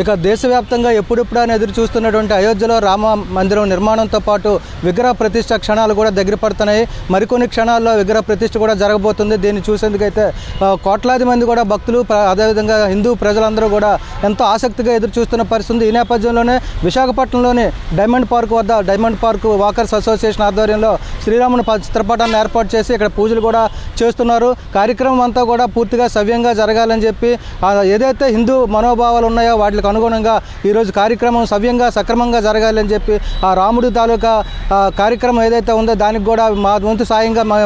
ఇక దేశవ్యాప్తంగా ఎప్పుడెప్పుడైనా ఎదురు చూస్తున్నటువంటి అయోధ్యలో రామ మందిరం నిర్మాణంతో పాటు విగ్రహ ప్రతిష్ట క్షణాలు కూడా దగ్గర పడుతున్నాయి. మరికొన్ని క్షణాల్లో విగ్రహ ప్రతిష్ట కూడా జరగబోతుంది. దీన్ని చూసేందుకైతే కోట్లాది మంది కూడా భక్తులు అదేవిధంగా హిందూ ప్రజలందరూ కూడా ఎంతో ఆసక్తిగా ఎదురు చూస్తున్న పరిస్థితి. ఈ నేపథ్యంలోనే విశాఖపట్నంలోని డైమండ్ పార్క్ వద్ద డైమండ్ పార్క్ వాకర్స్ అసోసియేషన్ ఆధ్వర్యంలో శ్రీరాముని చిత్రపటాన్ని ఏర్పాటు చేసి ఇక్కడ పూజలు కూడా చేస్తున్నారు. కార్యక్రమం అంతా కూడా పూర్తిగా సవ్యంగా జరగాలని చెప్పి ఏదైతే హిందూ మనోభావాలు ఉన్నాయో వాటికి అనుగుణంగా ఈరోజు కార్యక్రమం సవ్యంగా సక్రమంగా జరగాలని చెప్పి ఆ రాముడి తాలూకా కార్యక్రమం ఏదైతే ఉందో దానికి కూడా మా వంతు సాయంగా మా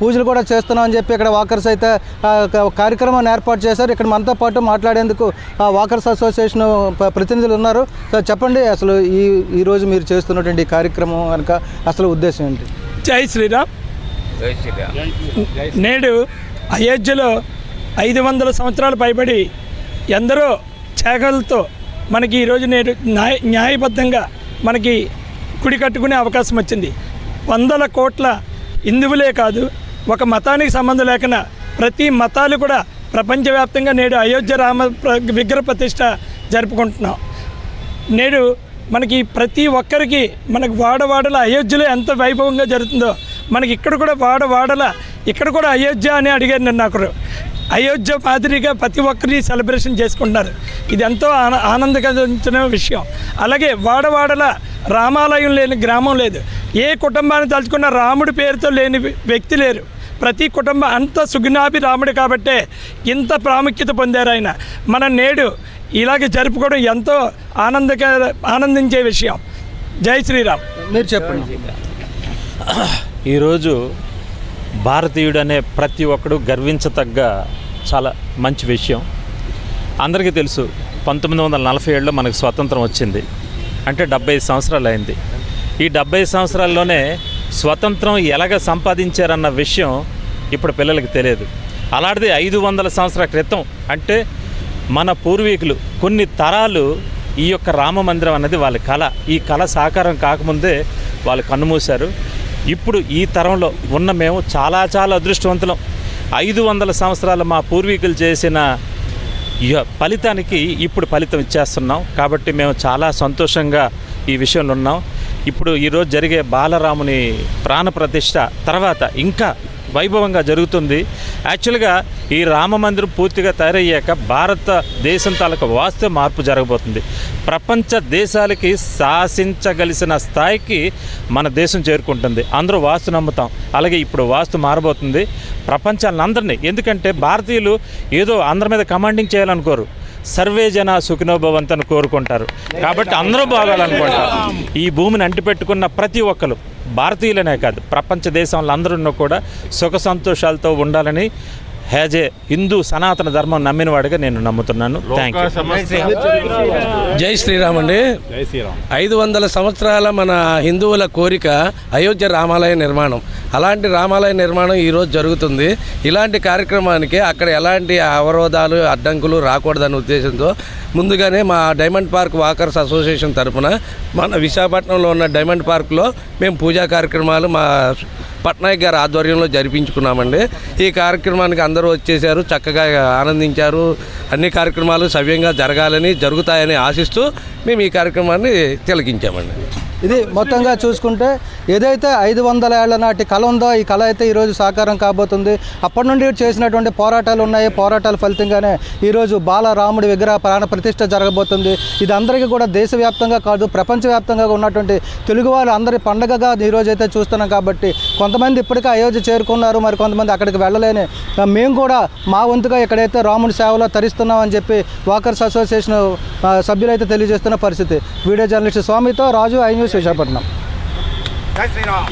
పూజలు కూడా చేస్తున్నామని చెప్పి ఇక్కడ వాకర్స్ అయితే కార్యక్రమాన్ని ఏర్పాటు చేశారు. ఇక్కడ మనతో పాటు మాట్లాడేందుకు ఆ, వాకర్స్ అసోసియేషన్ ప్రతినిధులు ఉన్నారు. సో చెప్పండి అసలు ఈ ఈరోజు మీరు చేస్తున్నటువంటి ఈ కార్యక్రమం కనుక అసలు ఉద్దేశం ఏంటి? జై శ్రీరామ్. నేడు అయోధ్యలో ఐదు వందల సంవత్సరాలు పైబడి ఎందరో త్యాగాలతో మనకి ఈరోజు నేడు న్యాయ న్యాయబద్ధంగా మనకి గుడి కట్టుకునే అవకాశం వచ్చింది. వందల కోట్ల హిందువులే కాదు ఒక మతానికి సంబంధం లేకుండా ప్రతి మతాలు కూడా ప్రపంచవ్యాప్తంగా నేడు అయోధ్య రామ ప్ర- విగ్రహ ప్రతిష్ట జరుపుకుంటున్నాం. నేడు మనకి ప్రతి ఒక్కరికి మనకు వాడవాడల అయోధ్యలో ఎంత వైభవంగా జరుగుతుందో మనకి ఇక్కడ కూడా వాడవాడల ఇక్కడ కూడా అయోధ్య అని అడిగారు నన్ను ఒకరు. అయోధ్య మాదిరిగా ప్రతి ఒక్కరి సెలబ్రేషన్ చేసుకుంటున్నారు. ఇది ఎంతో ఆన ఆనందకరించిన విషయం. అలాగే వాడవాడల రామాలయం లేని గ్రామం లేదు. ఏ కుటుంబాన్ని తలుచుకున్న రాముడి పేరుతో లేని వ్యక్తి లేరు. ప్రతి కుటుంబం అంత సుగుణాభి రాముడు కాబట్టే ఇంత ప్రాముఖ్యత పొందారు ఆయన. మన నేడు ఇలాగే జరుపుకోవడం ఎంతో ఆనందకర ఆనందించే విషయం. జై శ్రీరామ్. మీరు చెప్పండి. ఈరోజు భారతీయుడు అనే ప్రతి ఒక్కడు గర్వించతగ్గ చాలా మంచి విషయం. అందరికీ తెలుసు పంతొమ్మిది వందల నలభై ఏడులో మనకు స్వాతంత్రం వచ్చింది. అంటే డెబ్బై సంవత్సరాలు అయింది. ఈ డెబ్బై సంవత్సరాల్లోనే స్వతంత్రం ఎలాగ సంపాదించారన్న విషయం ఇప్పుడు పిల్లలకి తెలియదు. అలాంటిది ఐదు వందల సంవత్సరాల క్రితం అంటే మన పూర్వీకులు కొన్ని తరాలు ఈ యొక్క రామ మందిరం అనేది వాళ్ళ కళ. ఈ కళ సాకారం కాకముందే వాళ్ళు కన్నుమూశారు. ఇప్పుడు ఈ తరంలో ఉన్న మేము చాలా చాలా అదృష్టవంతులం. ఐదు వందల సంవత్సరాలు మా పూర్వీకులు చేసిన ఫలితానికి ఇప్పుడు ఫలితం ఇచ్చేస్తున్నాం. కాబట్టి మేము చాలా సంతోషంగా ఈ విషయంలో ఉన్నాం. ఇప్పుడు ఈరోజు జరిగే బాలరాముని ప్రాణ ప్రతిష్ట తర్వాత ఇంకా వైభవంగా జరుగుతుంది. యాక్చువల్గా ఈ రామ మందిరం పూర్తిగా తయారయ్యాక భారతదేశం తాలూకా వాస్తవ మార్పు జరగబోతుంది. ప్రపంచ దేశాలకి శాసించగలిసిన స్థాయికి మన దేశం చేరుకుంటుంది. అందరూ వాస్తు నమ్ముతాం. అలాగే ఇప్పుడు వాస్తు మారబోతుంది. ప్రపంచాలందరినీ ఎందుకంటే భారతీయులు ఏదో అందరి మీద కమాండింగ్ చేయాలనుకోరు. సర్వే జన సుఖినోభవంతను కోరుకుంటారు. కాబట్టి అందరూ బాగాలనుకుంటారు. ఈ భూమిని అంటిపెట్టుకున్న ప్రతి ఒక్కరు. భారతీయులనే కాదు ప్రపంచ దేశంలో అందరూ కూడా సుఖ సంతోషాలతో ఉండాలని హ్యాజ్ ఏ హిందూ సనాతన ధర్మం నమ్మిన వాడిగా నేను నమ్ముతున్నాను. థ్యాంక్ యూ జై శ్రీరామ్. అండి. ఐదు వందల సంవత్సరాల మన హిందువుల కోరిక అయోధ్య రామాలయ నిర్మాణం. అలాంటి రామాలయ నిర్మాణం ఈరోజు జరుగుతుంది. ఇలాంటి కార్యక్రమానికి అక్కడ ఎలాంటి అవరోధాలు అడ్డంకులు రాకూడదనే ఉద్దేశంతో ముందుగానే మా డైమండ్ పార్క్ వాకర్స్ అసోసియేషన్ తరపున మన విశాఖపట్నంలో ఉన్న డైమండ్ పార్క్లో మేము పూజా కార్యక్రమాలు మా పట్నాయక్ గారి ఆధ్వర్యంలో జరిపించుకున్నామండి. ఈ కార్యక్రమానికి అందరూ వచ్చేసారు చక్కగా ఆనందించారు. అన్ని కార్యక్రమాలు సవ్యంగా జరగాలని జరుగుతాయని ఆశిస్తూ మేము ఈ కార్యక్రమాన్ని తిలకించామండి. ఇది మొత్తంగా చూసుకుంటే ఏదైతే ఐదు వందల ఏళ్ళ నాటి కళ ఉందో ఈ కళ అయితే ఈరోజు సాకారం కాబోతుంది. అప్పటి నుండి చేసినటువంటి పోరాటాలు ఉన్నాయి. పోరాటాల ఫలితంగానే ఈరోజు బాలరాముడి విగ్రహ ప్రాణ ప్రతిష్ట జరగబోతుంది. ఇది అందరికీ కూడా దేశవ్యాప్తంగా కాదు ప్రపంచవ్యాప్తంగా ఉన్నటువంటి తెలుగు వాళ్ళు అందరి పండగగా ఈరోజు అయితే చూస్తున్నాం కాబట్టి కొంతమంది ఇప్పటికే అయోధ్య చేరుకున్నారు. మరి కొంతమంది అక్కడికి వెళ్ళలేని మేము కూడా మా వంతుగా ఇక్కడైతే రాముడి సేవలో తరిస్తున్నామని చెప్పి వాకర్స్ అసోసియేషన్ సభ్యులైతే తెలియజేస్తున్న పరిస్థితి. వీడియో జర్నలిస్ట్ స్వామితో రాజు ఐ న్యూస్ విశాఖపట్నం జై శ్రీరామ్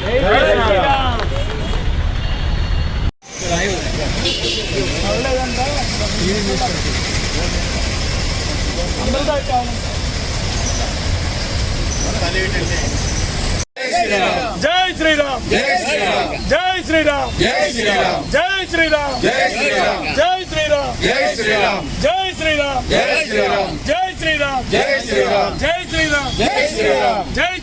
జై శ్రీరామ్ జై శ్రీరామ్ జై శ్రీరామ్ జై శ్రీరామ్ జై శ్రీరామ్ జై శ్రీరామ్ జై శ్రీరామ్ జై శ్రీరామ్ జై శ్రీరామ్ జై శ్రీరామ్ జై శ్రీరామ్ జై శ్రీరామ్ జై శ్రీరామ్ జై శ్రీరామ్ జై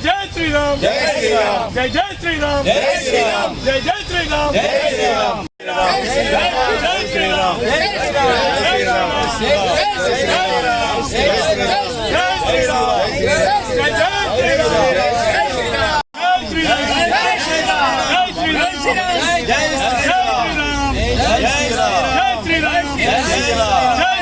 జై జై శ్రీరామ్ జై శ్రీరామ్ జై జై శ్రీరామ్ జై శ్రీరామ్ జై శ్రీరామ్